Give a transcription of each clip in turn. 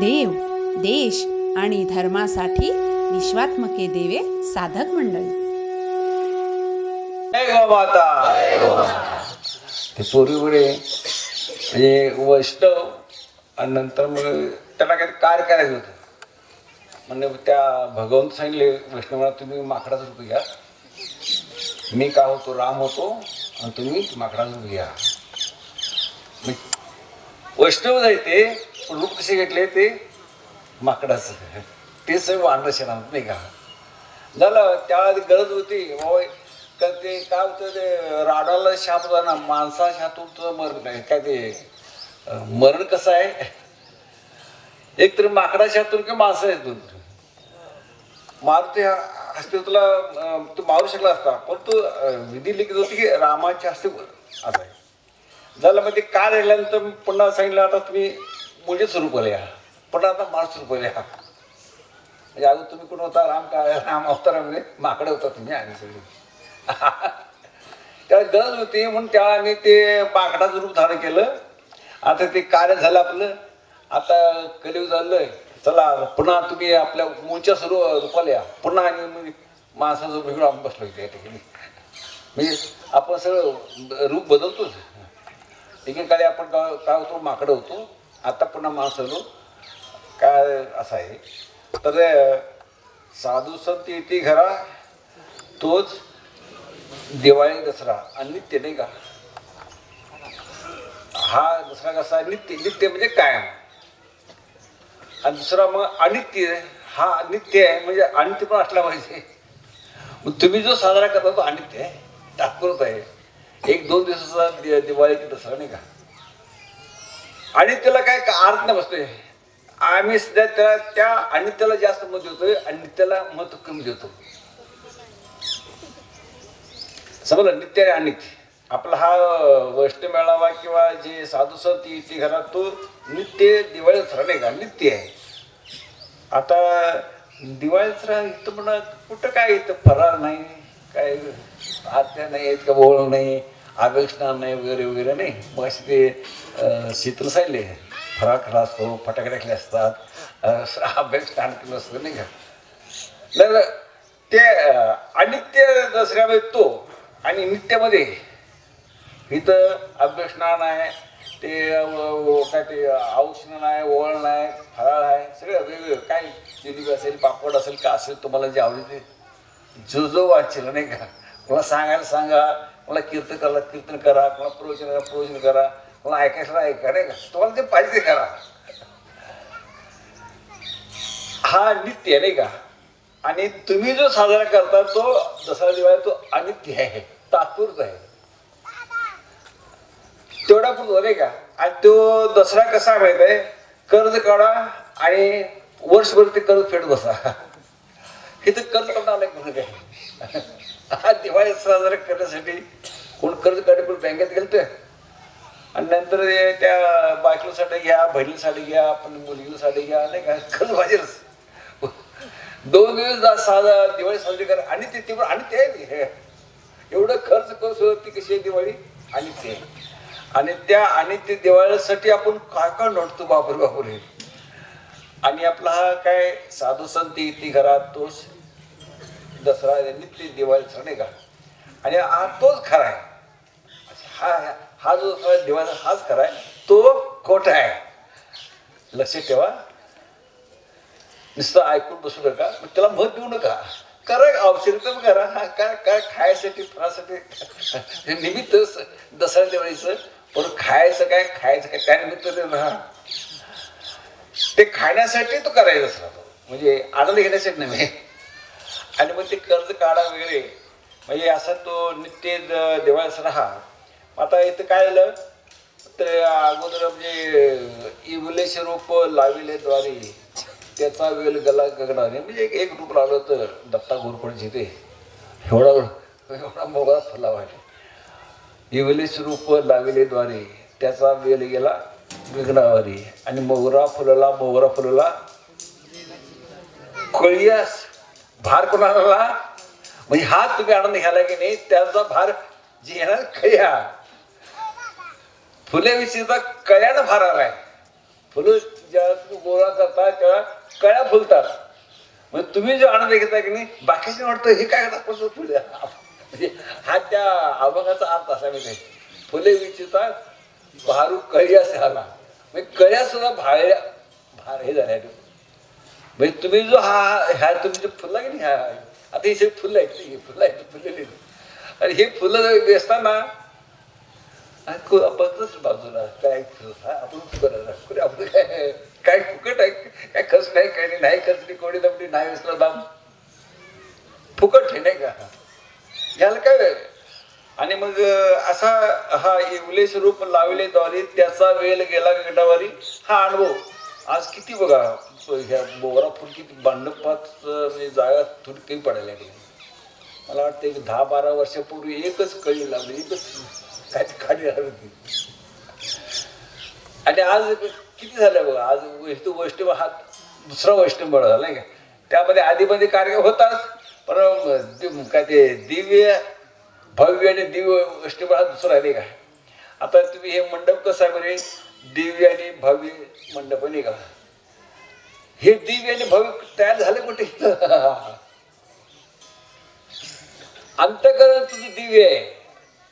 देव देश आणि धर्मासाठी विश्वात्मके देवे साधक मंडळी. जय ते पोरीपुढे म्हणजे वैष्णव आणि नंतर मग त्याला काही कार्य करायचं होतं? म्हणजे त्या भगवंत सांगितले वैष्णवाला तुम्ही माकडाचं रूप घ्या. मी का होतो राम होतो आणि तुम्ही माकडाचं रूप घ्या. वैष्णव जायते पण रूप कसे घेतले ते? माकडाचं. ते सर्व शेणार नाही का? झालं त्यावेळेला गरज होती. बाबा का ते काय होतं ते राडाला शाप जाणार ना माणसा शातून तुझं मरण आहे काय ते मरण कसं आहे? एक तर माकडा शातून किंवा माणसा शातून मारुती हा हस्ते तुला तू मारू शकला असता पण तू विधी लिखित होती की रामाच्या हस्ते असं आहे झालं मग ते काय राहिल्यानंतर पुन्हा सांगितलं आता तुम्ही मुलीच स्वरूपाला या पुन्हा आता सुरू स्वरूपाला या म्हणजे अजून तुम्ही कोण होता? राम काय? राम अवतारामध्ये माकडे होता तुम्ही आणि सगळी. त्यावेळी गरज होती म्हणून त्याने ते माकडाचं रूप धारण केलं. आता ते कार्य झालं आपलं. आता कलिव झालंय. चला पुन्हा तुम्ही आपल्या मूळच्या सुरू रूपाला या पुन्हा आणि म्हणजे माणसाचं वेगळं आम्ही बसलो त्या ठिकाणी. म्हणजे आपण सगळं रूप बदलतोच. एकेकाळी आपण काय होतो? माकडं होतो. आता पुन्हा माणूस काय असं आहे? तर साधू संत येते घरा तोच दिवाळी दसरा आणि नित्य नाही का? हा दसरा कसा नित्य नित्य म्हणजे कायम. आणि दुसरा मग अनित्य हा नित्य आहे म्हणजे अनित्य पण असला पाहिजे. मग तुम्ही जो साजरा करता तो अनित्य आहे. तात्पुरत आहे. एक दोन दिवसाचा दि- दिवाळी दसरा नाही का? आणि त्याला काय का अर्थ नाही बसतोय. आम्ही सध्या त्या त्या त्याला जास्त मत देतोय आणि त्याला मत कमी देतो समजलं? नित्य आणि अनित्य. आपला हा वैष्णव मेळावा किंवा जे साधू संत येते घरात तो नित्य दिवाळी दसरा नाही का? नित्य आहे. आता दिवाळी दसरा इथं म्हणा कुठं काय इथं फरार नाही काय आत्या नाही आहेत का बोळ नाही आवेशणार नाही वगैरे वगैरे नाही. मग असे ते शीतल सायले फराळ असतो फटाके टाकले असतात अभ्यास केलं असतं नाही का? तर ते अनित्य दसऱ्यामध्ये तो आणि नित्यामध्ये. इथं अभ्यस्नान आहे ते काय ते औष्ण आहे ओळण आहे फराळ आहे सगळं वेगवेगळं. काय जिलेबी असेल पापड असेल का असेल तुम्हाला जे आवडेल ते. जो जो वाचेल नाही का? मला सांगायला सांगा मला कीर्तन करा कीर्तन करा मला प्रवचन करा प्रवचन करा. मला ऐकायचं ऐका नाही. का तुम्हाला जे पाहिजे ते करा. हा नित्य आहे, नाही का? आणि तुम्ही जो साजरा करता तो दसरा दिवाळी तो अनित्य आहे. तात्पुरत आहे. तेवढा पुरतो नाही का? आणि तो दसरा कसा माहीत आहे? कर्ज काढा आणि वर्षभर ते कर्ज फेडत बसा. हे तर कर्ज काढणार नाही म्हणून काय? हा दिवाळी साजरा करण्यासाठी कोण कर्ज काढे पण बँकेत गेलतोय. आणि नंतर त्या बायकोसाठी घ्या बहिणीसाठी घ्या आपण मुलगीसाठी घ्या नाही का? कर्ज पाहिजेच दोन दिवस जा- साधा दिवाळी साजरी करा. आणि ते तेवढं आणि ते आहे हे. एवढं खर्च करून सुद्धा ती कशी आहे दिवाळी? आणि ते. आणि त्या आणि ते दिवाळीसाठी आपण काय काय नडतो बापर बापरे. आणि आपला हा काय साधू संत येते घरात तोच. दसरा नित्य दिवाळीचा नाही का आणि हा तोच खरा आहे. हा हा जो दसरा दिवाळीचा हाच खरा आहे तो खोटा आहे. लक्ष ठेवा. नुसतं ऐकून बसू नका मग त्याला मत देऊ नका. करा औषध करा. हा काय काय खायसाठी फळासाठी? हे निमित्त दसरा दिवाळीचं पण खायचं काय खायचं काय त्यानिमित्त ते ना ते खाण्यासाठी तो करायचा दसरा तो. म्हणजे आनंद घेण्यासाठी नव्हे. आणि मग ते कर्ज काढा वगैरे म्हणजे असा तो नित्य देवास राहा. आता इथं काय झालं? तर अगोदर म्हणजे इवलेश रूप लाविले द्वारे त्याचा वेल गला गगनाने म्हणजे एक रूप लावलं तर दत्ता घोरपड जिथे एवढा एवढा मोगळा फुला वाटे इवलेश रूप लाविले द्वारे त्याचा वेल गेला गगनावारी. आणि मोगरा फुलला मोगरा फुलला कळियास भार कोणाला? म्हणजे हा तुम्ही आनंद घ्यायला की नाही त्याचा भार जी येणार कया फुले विषयीचा कळ्यानं भार आलाय. फुलं ज्या तुम्ही गोळा करता तेव्हा कळ्या फुलतात. मग तुम्ही जो आनंद घेता की नाही बाकीचे वाटतं हे काय दाखवतो फुले? म्हणजे हा त्या अभंगाचा अर्थ असा मी नाही फुले विचिता भारू कळ्या आला म्हणजे कळ्या सुद्धा भाळ्या भार हे झाल्या म्हणजे तुम्ही जो हा ह्या तुम्ही जो फुलला की नाही ह्या आता हे सगळी फुलं आहेत ही फुलं आहेत फुललेली आणि हे फुलं वेचताना आणि बाजूला काय आपण फुकट कुठे आपलं काय काय फुकट आहे? काय खर्च नाही काय नाही नाही खर्चली कोणी दमडी नाही वेचला दाम फुकट हे नाही का? याला काय वेळ? आणि मग असा हा इवलेस रूप लावले द्वारे त्याचा वेळ गेला गटावारी हा अनुभव. आज किती बघा ह्या बोगरा फुल किती म्हणजे जागा थोडी कमी पडायला लागली. मला वाटतं एक दहा बारा वर्षापूर्वी एकच कळी लावली एकच काय ती काढी लागली होती. आणि आज किती झालं बघा आज तो वैष्णव हा दुसरा वैष्णव झाला नाही का? त्यामध्ये आधीमध्ये कार्य होताच पण काय ते दिव्य भव्य आणि दिव्य वैष्णव हा दुसरा आहे नाही का? आता तुम्ही हे मंडप कसं आहे बरे? दिव्य आणि भव्य मंडप नाही का? हे दिव्य आणि भव्य तयार झाले कुठे? अंतकरण तुझं दिव्य आहे.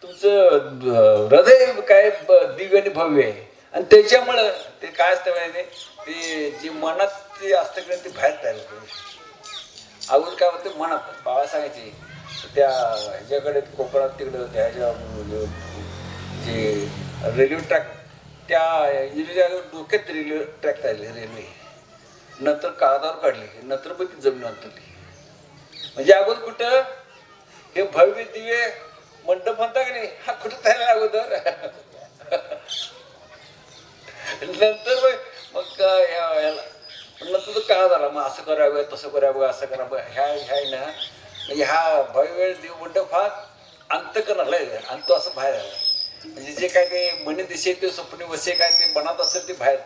तुमचं हृदय काय दिव्य आणि भव्य आहे. आणि त्याच्यामुळं ते काय असतं माहिती ते जे मनात ते असतं की ते बाहेर तयार होतं. अगोदर काय होतं? मनात. बाबा सांगायचे त्या ह्याच्याकडे कोकणात तिकडे होत्या ह्याच्या जे रेल्वे ट्रॅक त्या इंजिनिअरच्या डोक्यात रेल्वे ट्रॅक राहिले रेल्वे नंतर कागदावर काढली नंतर पण ती जमीन अंतरली. म्हणजे अगोदर कुठं? हे भव्य दिवे मंडप म्हणता की नाही? हा कुठं त्याला अगोदर? नंतर मग मग काय ह्या- ह्याला नंतर तो काळ झाला मग असं करावं तसं करावं असं करावं ह्या ह्या आहे ना म्हणजे हा भव्य देव मंडप हा अंत करणार आणि तो असं बाहेर आला. म्हणजे जे काय ते म्हणे दिसे ते स्वप्ने वसे काय ते मनात असेल ते बाहेर.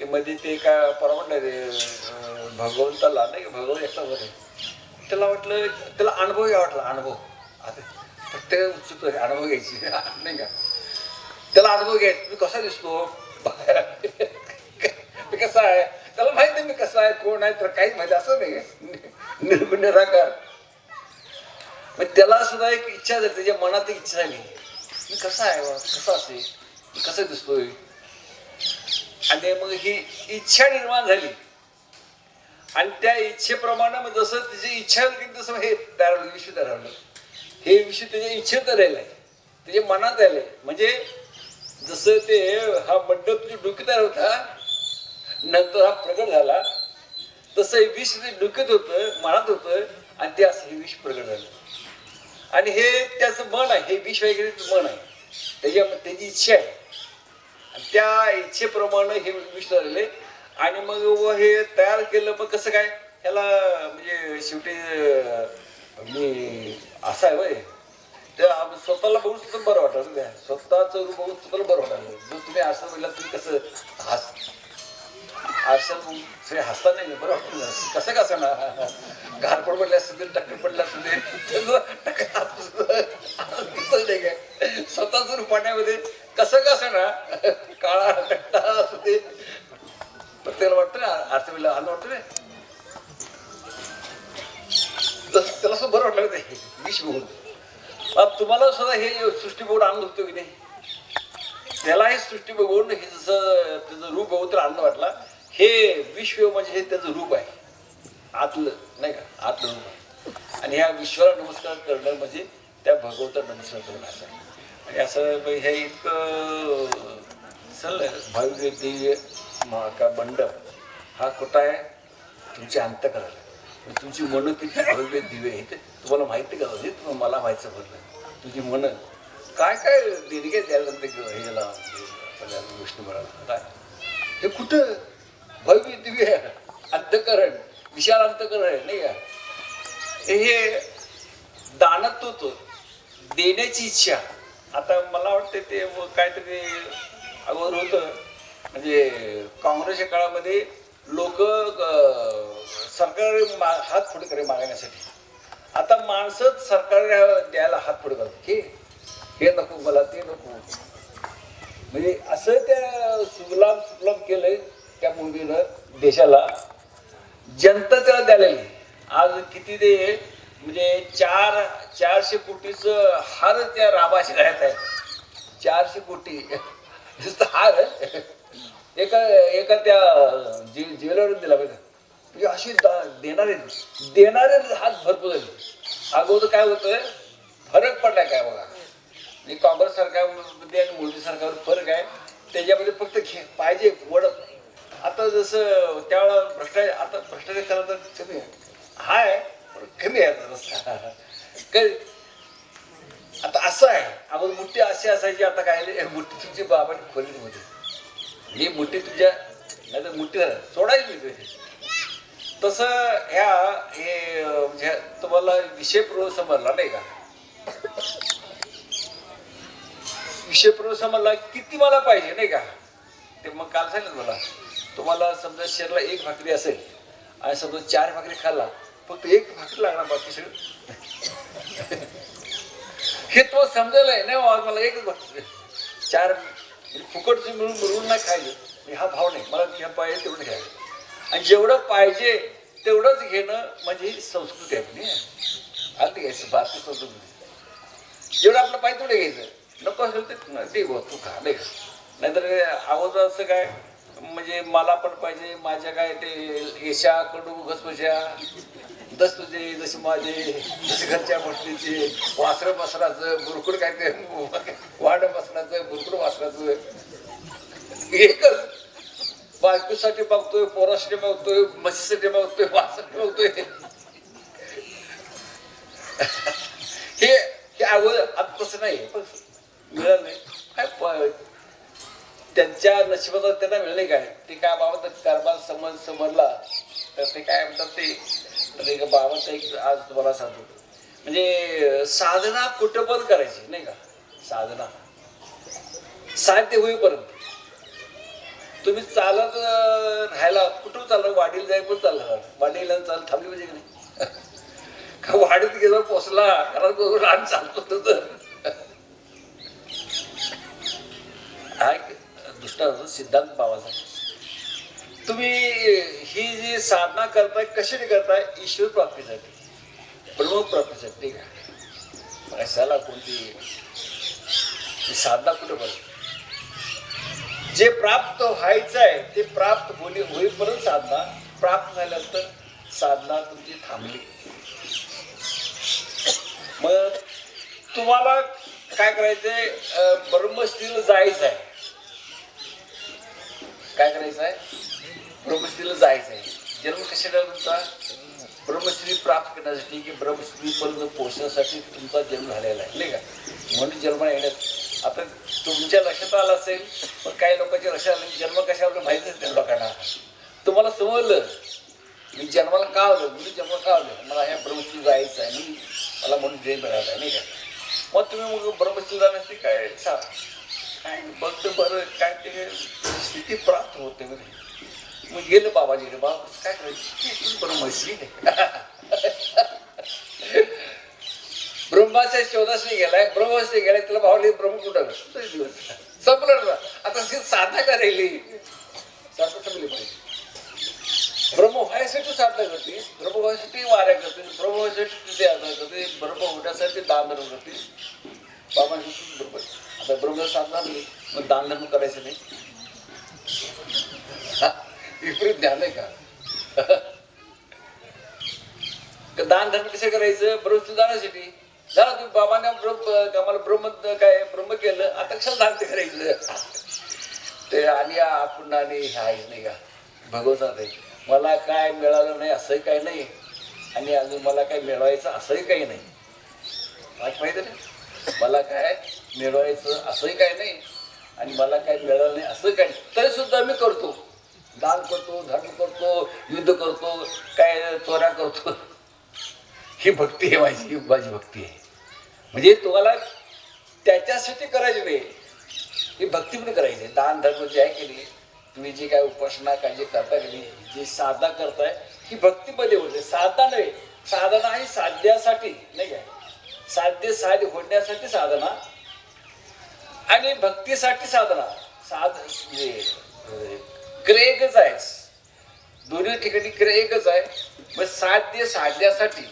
ते मध्ये ते काय परवड नाही ते भगवंताला नाही भगवंत एकटा होते त्याला वाटलं त्याला अनुभव घ्या वाटला अनुभव. आता ते उत्सुक अनुभव घ्यायची नाही का? त्याला अनुभव घ्याय मी कसा दिसतो? मी कसा आहे? त्याला माहिती आहे मी कसा आहे कोण आहे तर काहीच माहिती असं नाही निर्गुण निराकार मग त्याला सुद्धा एक इच्छा झाली त्याच्या मनात एक इच्छा झाली. मी कसा आहे बा? कसा असेल? कसं दिसतोय? आणि मग ही इच्छा निर्माण झाली. आणि त्या इच्छेप्रमाणे मग जसं तिची इच्छा होती तसं हे तयार विषय विश्व तयार हे विषय त्याच्या इच्छेत राहिलं आहे त्याच्या मनात आलंय. म्हणजे जसं ते हा मंडप जो डोक्यात होता नंतर हा प्रगट झाला तसं हे विष ते डोक्यात होतं मनात होतं आणि ते असं हे विष प्रगट झालं. आणि हे त्याचं मन आहे हे विष वगैरे मन आहे. त्याच्या त्याची इच्छा आहे. त्या इच्छेप्रमाणे हे विसरले आणि मग व हे तयार केलं मग कसं काय ह्याला म्हणजे शेवटी मी असं आहे वय ते स्वतःला बघून सुद्धा बरं वाटलं ना स्वतःचं रूप बघून स्वतःला बरं वाटलं जर तुम्ही असं म्हटलं तुम्ही कसं हस आरशात सगळे हसता नाही बरं वाटलं कसं कसं ना घारपड पडल्या सुद्धा टक्कर पडल्या काय स्वतःच रूप पाण्यामध्ये कसं कसं ना काळा टट्टा असू दे. वाटतं ना आरतीला आलं वाटतं रे. तसं त्याला असं बरं वाटलं ते? विष बघून. तुम्हाला सुद्धा हे सृष्टी बघून आनंद होतो की नाही? त्याला हे सृष्टी बघून हे जसं त्याचं रूप बघून तर आनंद वाटला हे विश्व म्हणजे हे त्याचं रूप आहे. आतलं नाही का? आतलं रूप आहे. आणि ह्या विश्वाला नमस्कार करणं म्हणजे त्या भगवता नमस्कार करणं असं आणि असं हे इतकं चाललंय भव्य दिव्य म- मंडप हा कुठं आहे? तुमच्या अंतकराला तुमची म्हणजे मनं किती भव्य दिव्य आहे ते तुम्हाला माहिती का? हे तुम्हाला मला व्हायचं भरलं तुझी मनं. काय काय देणगे द्यायला ते ह्याला विष्णू काय? हे कुठं? भव्य दिव्य अंतकरण. विशाल अंतकरण आहे नाही का? हे दानत्व होतं देण्याची इच्छा. आता मला वाटतं ते व काहीतरी अगोदर होतं. म्हणजे काँग्रेसच्या काळामध्ये लोक सरकार मा- हात पुढे करे मागण्यासाठी. आता माणसंच सरकार द्यायला हात पुढे करतात की हे नको मला ते नको. म्हणजे असं त्या सुगलाम सुगलाम केलंय त्या मुंबईनं देशाला. जनता त्याला द्यायला आज किती ते म्हणजे चार चारशे कोटीच हार त्या राबाशी घरात आहे. चारशे कोटी. हार. एका एका त्या जी ज्वेलर दिला पाहिजे म्हणजे अशी दा- देणारे देणारे हात भरपूर झाले अगोदर काय होतं फरक पडलाय काय बघा. म्हणजे काँग्रेस सरकारमध्ये आणि मोदी सरकारवर फरक आहे. त्याच्यामध्ये फक्त घे पाहिजे वड. आता जसं त्यावेळेला भ्रष्टाचार आता भ्रष्टाचार करायला तर कमी आहे. हाय. कमी आहे आता काय आता असं आहे. आपण मुठी अशी असायची आता काय मुठी तुमची बाबा खोलीमध्ये ही मुठी तुझ्या नाही तर मुठ्ठी झालं. सोडायची मी तुझी तसं ह्या हे म्हणजे तुम्हाला विषय पूर्व समजला नाही का? विषय पूर्व समजला किती मला पाहिजे नाही का? ते मग काल सांगितलं मला. तुम्हाला समजा शरीराला एक भाकरी असेल आणि समजा चार भाकरी खाल्ला फक्त एक भाकर लागणार बाकी सगळं हे तो समजेल आहे नाही आज मला एकच भाकर चार फुकटचे मिळून मिळून नाही खायचं. हा भाव नाही. मला घ्या पाहिजे तेवढं घ्यायचं आणि जेवढं पाहिजे तेवढंच घेणं म्हणजे ही संस्कृती आहे म्हणजे अगदी घ्यायचं बाकी संस्कृती जेवढं आपलं पाहिजे तेवढं घ्यायचं. नको असेल ते गो तू खा नाही नाहीतर आवाज असं काय? म्हणजे मला पण पाहिजे माझ्या काय ते येशा कडू घसपशा दस तुझे जसे माझे जसे घरच्या म्हटलीचे वासरं बसराचं बुरकुड काय ते वाड बसराचं बुरकुड वासराचं. एकच. बायकोसाठी बघतोय पोरासाठी बघतोय म्हशीसाठी बघतोय वासाठी बघतोय हे हे अगोदर आता नाही मिळालं नाही काय प- त्यांच्या नशिबात त्यांना मिळले काय. ते काय बाबा तर कारभार समज समजला तर ते काय म्हणतात ते? तर एक बाबाचं एक आज तुम्हाला सांगतो. म्हणजे साधना कुठं पण करायची नाही का? साधना. साध्य होईपर्यंत. तुम्ही चालत राहायला कुठं चाललं वाडीला जाय पण चाललं वाडीला चाल थांबली म्हणजे की नाही? का वाडीत गेलो पोचला. घरात बघून लहान चालतो तर. दृष्टांत सिद्धांत बाबासाहेब तुम्ही ही जी साधना करताय कशाने करताय ईश्वर प्राप्तीसाठी. ब्रह्म प्राप्तीसाठी ठीक कशाला कोणती ही साधना कुठं बरं? जे प्राप्त व्हायचं आहे ते प्राप्त होणे होईपर्यंत साधना प्राप्त झाल्यानंतर साधना तुमची थांबली. मग तुम्हाला काय करायचंय अं, जायचं आहे काय करायचं आहे? ब्रह्मश्रीला जायचं आहे. जन्म कशाला तुमचा? ब्रह्मश्री प्राप्त करण्यासाठी की ब्रह्मश्रीपर्यंत पोहोचण्यासाठी तुमचा जन्म झालेला आहे नाही का? म्हणून जन्म येण्यात आता तुमच्या लक्षात आलं असेल पण काही लोकांच्या लक्षात आलं की जन्म कशावर माहिती नाही त्या लोकांना तुम्हाला समजलं? मी जन्माला का आलो? मी जन्म का आलो? मला ह्या ब्रह्मश्री जायचं आहे. मी मला म्हणून जय मिळाला आहे नाही का? मग तुम्ही मग ब्रह्मश्री जाण्यासाठी काय सांग बघतं बरं काय ते स्थिती प्राप्त होते म्हणजे मग गेलं बाबाजीकडे बाबा काय करायचं? ब्रह्मश्री ब्रह्माच्या शोधाशी गेलाय ब्रह्मश्री गेलाय त्याला भावले ब्रह्म कुठं संपलं ना. आता ती साधना करायली साधना संपली पाहिजे ब्रह्म व्हायसाठी साधना करते. ब्रह्म व्हायसाठी वाऱ्या करते. ब्रह्म व्हायसाठी ते करते. ब्रह्म होण्यासाठी दान धर्म करते ब्रह्म. आता ब्रह्म साधना नाही मग दान धर्म करायचं नाही. विपरीत ज्ञान आहे का? दान धर्म कसं करायचं? ब्रह्म जाण्यासाठी झालं तुम्ही बाबाने ब्रह्म आम्हाला ब्रह्म काय ब्रह्म केलं आता कशाला दान ते करायचं? ते आणि आपण आणि हे नाही का? भगवतात आहे. मला काय मिळालं नाही असंही काही नाही. आणि अजून मला काय मिळवायचं असंही काही नाही. आज माहिती नाही मला काय मिळवायचं असंही काय नाही आणि मला काय मिळालं नाही असं काय तरी सुद्धा मी करतो. दान करतो धर्म करतो युद्ध करतो काय चोऱ्या करतो. ही भक्ती आहे माझी माझी भक्ती आहे. म्हणजे तुम्हाला त्याच्यासाठी करायची नाही. ही भक्ती पण करायची दान धर्म जे आहे केली तुम्ही जी काय उपासना काय जे करता केली नाही जी साधना करताय ही भक्तीमध्ये होते. साधना नाही. साधना ही साध्यासाठी नाही काय साध्य साध्य होण्यासाठी साधना आणि भक्तीसाठी साधना. साध म्हणजे अं, एकच आहे. दोन्ही ठिकाणी क्रेगच एकच आहे. मग साध्य साधण्यासाठी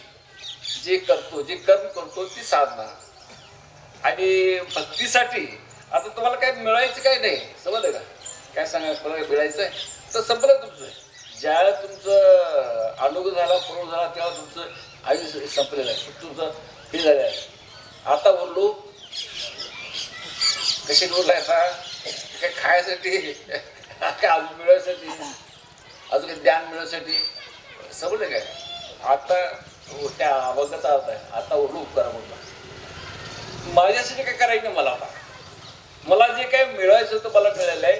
जे करतो जे कर्म करतो ती साधना. आणि भक्तीसाठी आता तुम्हाला काय मिळायचं काय नाही समजलं का? काय सांगा तुम्हाला मिळायचं आहे तर संपलं तुमचं. ज्यावेळेला तुमचं अनुभव झाला पूर्ण झाला तेव्हा तुमचं आयुष्य संपलेलं आहे. तुमचं हे आहे आता उरलो कशी उरलाय आहे काय खायसाठी काय अजून मिळवण्यासाठी अजून काही ज्ञान मिळवण्यासाठी समजलं काय? आता हो, त्या अभंगाचा अर्थ आहे. आता उरलो उपकार म्हणून माझ्यासाठी काय करायचं मला आता? मला जे काय मिळवायचं होतं मला मिळालं आहे.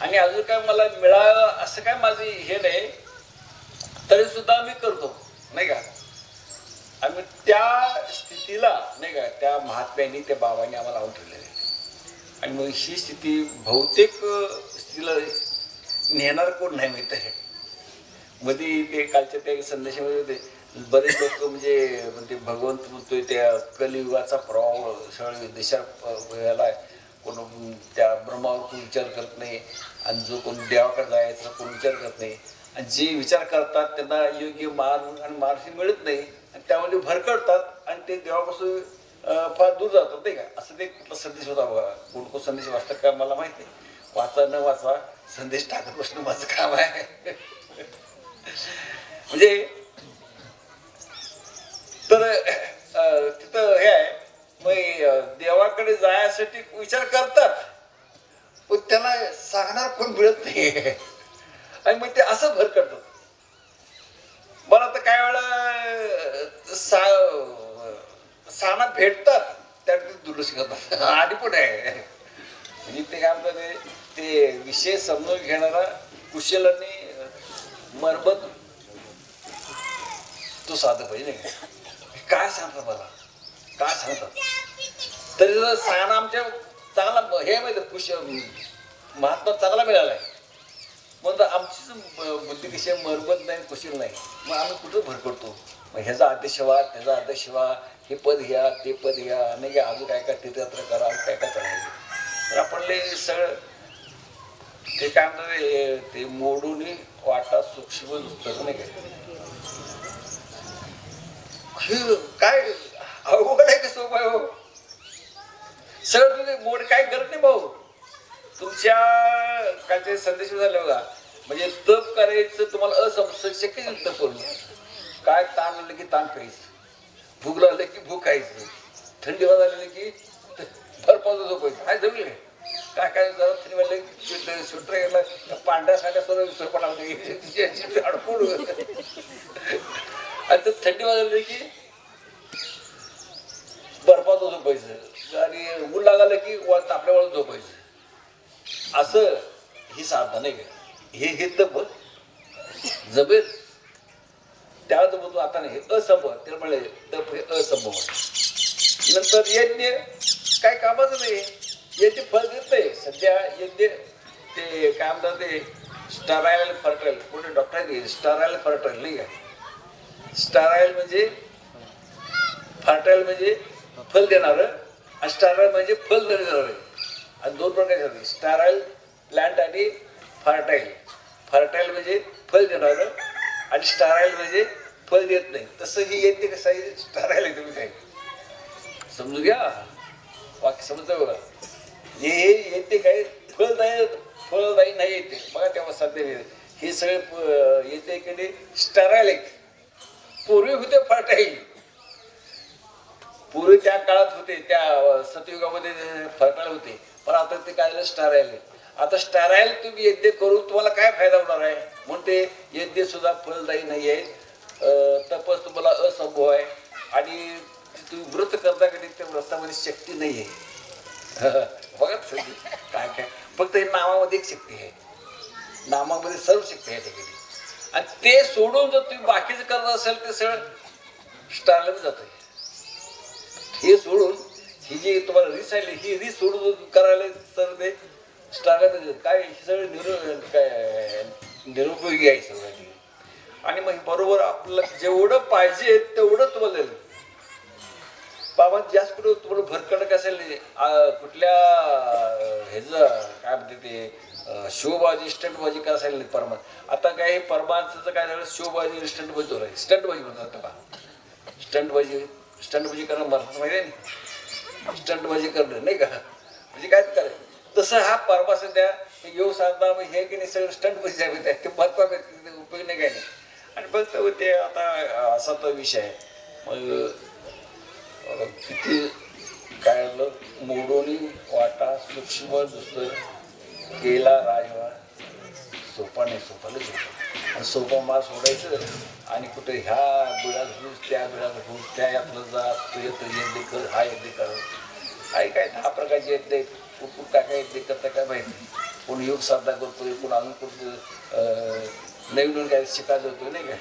आणि अजून काय मला मिळावं असं काय माझं हे नाही. तरी सुद्धा मी करतो. नाही का? आणि त्या स्थितीला नाही का त्या महात्म्यांनी त्या बाबांनी आम्हाला आणून ठेवलेले आहे. आणि मग ही स्थिती बहुतेक स्थितीला नेणार कोण नाही माहीत आहे. मध्ये ते कालच्या त्या संदेशामध्ये होते बरेच लोक म्हणजे म्हणजे भगवंत म्हणतोय त्या कलियुगाचा प्रभाव सगळ्या देशात याला कोण त्या ब्रह्मावर कोण विचार करत नाही आणि जो कोण देवाकडे जायचा कोण विचार करत नाही. आणि जे विचार करतात त्यांना योग्य मार्ग आणि मार्ग मिळत नाही. आणि त्यामध्ये भरकटतात आणि ते देवापासून फार दूर जातात नाही का? असं ते कुठला संदेश होता बघा कोण कोण संदेश वाचतात का मला माहिती नाही. वाचा न वाचा संदेश टाकत बसणं माझं काम आहे. म्हणजे तर तिथं हे आहे. मग देवाकडे जायसाठी विचार करतात. पण त्यांना सांगणार कोण मिळत नाही. आणि मग ते असं भर करतात मला तर काय वेळा सा साना भेटतात. त्या दुरुस्त करतात. आणि पण आहे. म्हणजे ते काय म्हणतात ते- ते विषय समजून घेणारा कुशल आणि मरबत तो साधं पाहिजे नाही का? काय सांगतात मला? काय सांगतात? तरी जर आमच्या चांगला हे माहिती कुश महात्मा चांगला मिळाला आहे मग तर आमचीच ब- बुद्धी कशी मरबत नाही कुशील नाही. मग आम्ही कुठं भरकडतो मग ह्याचा आदेश व्हा त्याचा आदेश व्हा हे पद घ्या ते पद घ्या नाही घ्या अजून काय काय तीर्थयात्रा करा काय काय चालायचं तर आपण लय सगळं ते काय म्हणतात ते- मोडून वाटा सूक्ष्म पुस्तक नाही काय काय अवघड आहे का सोपं हो सगळं तुम्ही मोड काय करत नाही भाऊ? तुमच्या काय ते संदेश झाले बघा. म्हणजे तप करायचं तुम्हाला असम शक्य तप करून काय ताण आलं की ताण खायचं भूक लागलं की भूक खायचं थंडी वाजली की भरपाव झोपायचं. काय जमलं काय काय जरा थंडी वाजलं की स्वेटर स्वेटर गेला पांढऱ्या साड्या सर्व विसर लागते अडकून आणि ते थंडी वाजली की बर्फाचं झोपायचं. आणि ऊन लागलं की तापल्या वळून झोपायचं. असं ही साधना नाही का हे हे तप जमेल. त्यावेळेस बोलतो आता नाही हे असंभव ते म्हणले तप हे असंभव. नंतर यज्ञ काय कामाचं नाही. यज्ञ फळ देत नाही. सध्या यज्ञ ते काय म्हणतात ते स्टारायल फर्टाईल कोणते डॉक्टर स्टारायल फर्टाईल नाही का? स्टारायल म्हणजे फर्टाईल म्हणजे फल देणारं आणि स्टारायल म्हणजे फल देणार. आणि दोन प्रकारचे असतात स्टारायल प्लांट आणि फर्टाईल फर्टाईल म्हणजे फल देणारं आणि स्टारायल म्हणजे फळ देत नाही. तसं ही येते कसं आहे स्टारायल आहे तुम्ही काय? समजू घ्या. वाक्य समजतं बघा. हे येते काय? फळदायी फळदायी नाही येते बघा तेव्हा साध्य हे- हे सगळे येते कडे नाही? स्टारायल आहे पूर्वी होते फर्टाईल पूर्वी त्या काळात होते. त्या सतयुगामध्ये फरटाळ होते. पण आता ते काय स्टारायल आहे आता स्टारायल तुम्ही यज्ञ करून तुम्हाला काय फायदा होणार आहे? म्हणून ते यज्ञ सुद्धा फलदायी नाही आहे तपस तुम्हाला असंभव आहे. आणि तुम्ही व्रत करता कधी त्या व्रतामध्ये शक्ती नाही आहे बघा काय काय. फक्त हे नामामध्ये एक शक्ती आहे. नामामध्ये सर्व शक्ती आहे ठिकाणी आणि ते सोडून जर तुम्ही बाकीचं करत असेल ते सगळं स्टारला जातं हे सोडून ही जी तुम्हाला रीस आहे ही रीस सोडून करायला तर ते स्टारला काय हे सगळं निरो काय निरुपयोगी आहे सगळं आणि मग बरोबर आपल्याला जेवढं पाहिजे तेवढं तुम्हाला देईल. बाबा जास्त कुठं तुम्हाला भरकडक असेल कुठल्या ह्याचं काय म्हणते ते शिवबाजी शोबाजी स्टंटबाजी असेल नाही परमा आता काय हे परमाचं काय झालं? शिवबाजी स्टंटबाजी आहे. स्टंटबाजी म्हणतात का स्टंटबाजी स्टंटबाजी करणं मराठी माहिती आहे ना स्टंटबाजी करणं नाही का? म्हणजे काय करायचं? तसं हा परवा सध्या येऊ साधना मग हे की नाही सगळं स्टंट स्टंटबाजी आहे ते महत्वा उपयोग नाही काय नाही. आणि बस ते आता असा तो विषय आहे. मग किती काय मोडोनी वाटा सूक्ष्म दुसरं केला राजवा. सोपा नाही सोपालच सोपा. आणि सोपा माल सोडायचं आणि कुठे ह्या बिळात घुस त्या बिळात घुस त्या यातलं जा तू येतं येते कर हा येते कर. काही काय? दहा प्रकारचे येते कुठून काय काय येते करता काय माहिती कोण योग साधना करतोय कोण अजून कुठं नवीन नवीन काय शिकायला होतोय नाही काय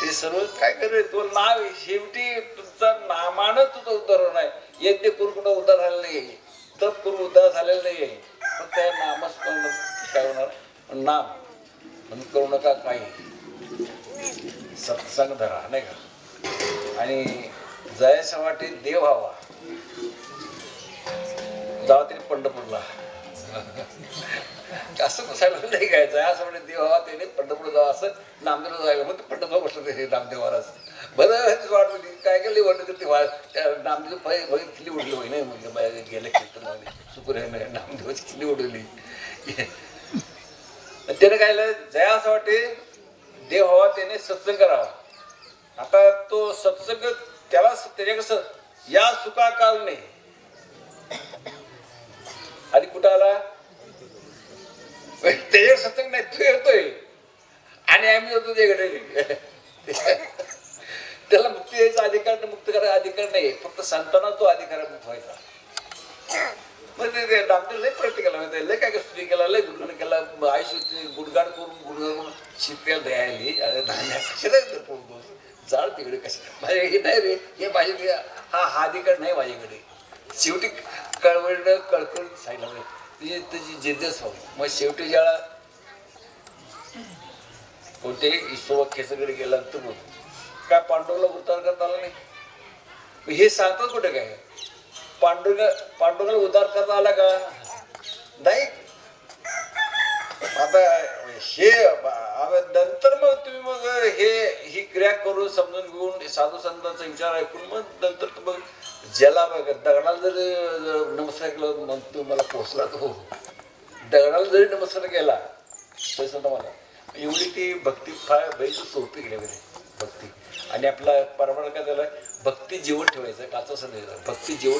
ते सर्व काय करे तो नाव आहे. शेवटी तुमचा नामानं तुझं उदाहरण आहे. यज्ञ करून कुठं उद्धार झालेलं नाही तप करून उद्धार झालेलं नाही आहे पण त्या नामच करून काय होणार? नाम. म्हणून करू नका काही. सत्संग धरा नाही का? आणि जयाच्या वाटे देव हवा जावा तरी पंढरपूरला. असं बसायला नाही काय जाय असं म्हणे देव हवा त्याने पंढरपूर जावं असं नामदेव जायला मग पंढरपूर बसलं ते नामदेव महाराज बरं वाट म्हणजे काय केली वाटत ते वा- त्या नामदेव पाय किल्ली उडली होई नाही म्हणजे बाहेर गेल्या कीर्तनमध्ये सुपर नामदेवाची किल्ली उडवली. त्याने काय जया असं वाटते देव हवा त्याने सत्संग करावा. आता तो सत्संग त्याला त्याच्या कसं या सुका काल नाही आणि कुठं आला? त्याच्यावर सत्संग नाही तू येतोय. आणि आम्ही जातो त्याकडे त्याला मुक्ती द्यायचा अधिकार मुक्त करायचा अधिकार नाही. फक्त संतांना तो अधिकार मुक्त व्हायचा. मग ते डॉक्टर लय प्रयत्न केला माहिती लय काय स्त्री स्तुती केला लय गुणगान केला. आयुष्य गुणगाण करून गुणगाण करून शिप्या दयाली अरे धान्या कशाला जाळ तिकडे कशा माझ्या हे नाही रे हे माझ्याकडे हा हा अधिकार नाही माझ्याकडे. शेवटी कळवळलं कळकळ सांगितलं तुझी तुझी जिद्दच हवी मग शेवटी ज्याला कोणते ईश्ववाक्याच्याकडे गेला तर बोल काय पांडुरला उतार करता आला नाही? हे सांगतात कुठे काय? पांडुरंग पांडुरंगाला उद्धार करता आला का? नाही. आता हे नंतर मग तुम्ही मग हे ही क्रिया करून समजून घेऊन साधू संतांचा विचार ऐकून मग नंतर तर मग ज्याला बघ दगडाला जरी नमस्कार केला मग तो मला पोचला तो. दगडाला जरी नमस्कार केला तरी सुद्धा मला. एवढी ती भक्ती फार बैल सोपी गेली म्हणजे भक्ती. आणि आपला परमाण काय झालं? भक्ती जीवन ठेवायचं काचं असं नाही झालं. भक्ती जीवन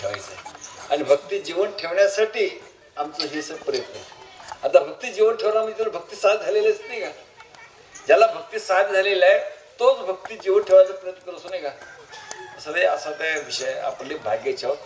ठेवायचं आहे. आणि भक्ती जीवन ठेवण्यासाठी आमचं हे सर प्रयत्न आहे. आता भक्ती जीवन ठेवणं म्हणजे तर भक्ती साध झालेलीच नाही का? ज्याला भक्ती साध झालेला आहे तोच भक्ती जीवन ठेवायचा प्रयत्न करतो नाही का? असं असा ते विषय आपले भाग्याचे आहोत.